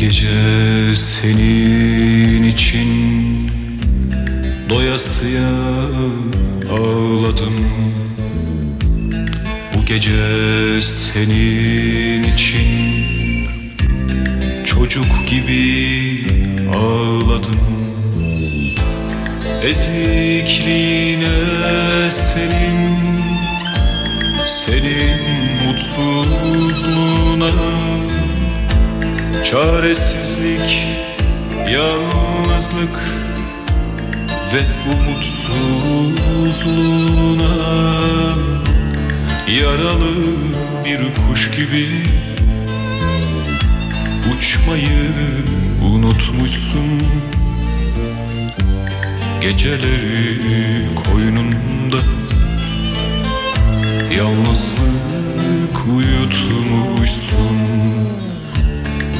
Gece senin için doyasıya ağladım. Bu gece senin için çocuk gibi ağladım. Ezikliğine Çaresizlik, yalnızlık Ve umutsuzluğuna Yaralı bir kuş gibi Uçmayı unutmuşsun. Geceleri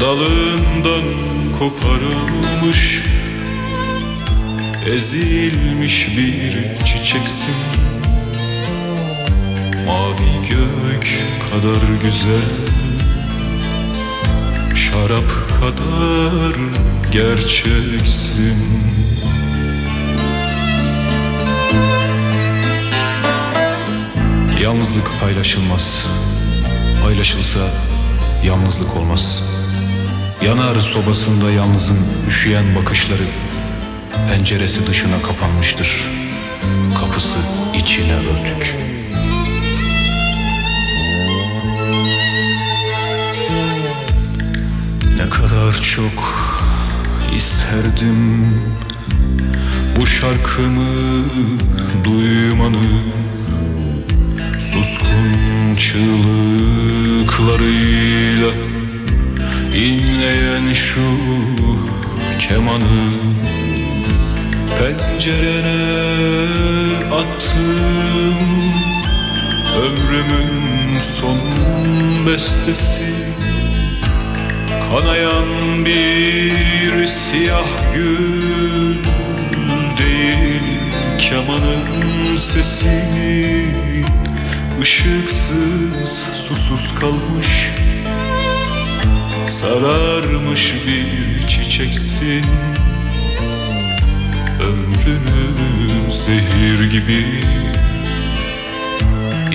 Dalından koparılmış Ezilmiş bir çiçeksin. Mavi gök kadar güzel Şarap kadar gerçeksin. Yalnızlık paylaşılmaz Paylaşılsa yalnızlık olmaz Yanar sobasında yalnızın üşüyen bakışları Penceresi dışına kapanmıştır. Kapısı içine örtük. Ne kadar çok isterdim Bu şarkımı duymanı. Suskun çığlıklarıyla inleyen şu kemanı Pencerene attım. Ömrümün son bestesi. Kanayan bir siyah gül değil Kemanın sesi. Işıksız susuz kalmış Sararmış bir çiçeksin. Ömrünü zehir gibi.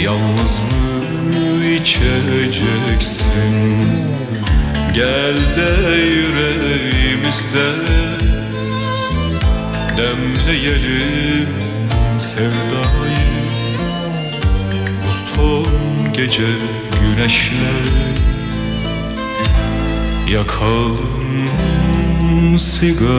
Yalnız mı içeceksin? Gel de yüreğimizde. Demleyelim sevdayı. Bu son gece güneşle Yakalım sigarayı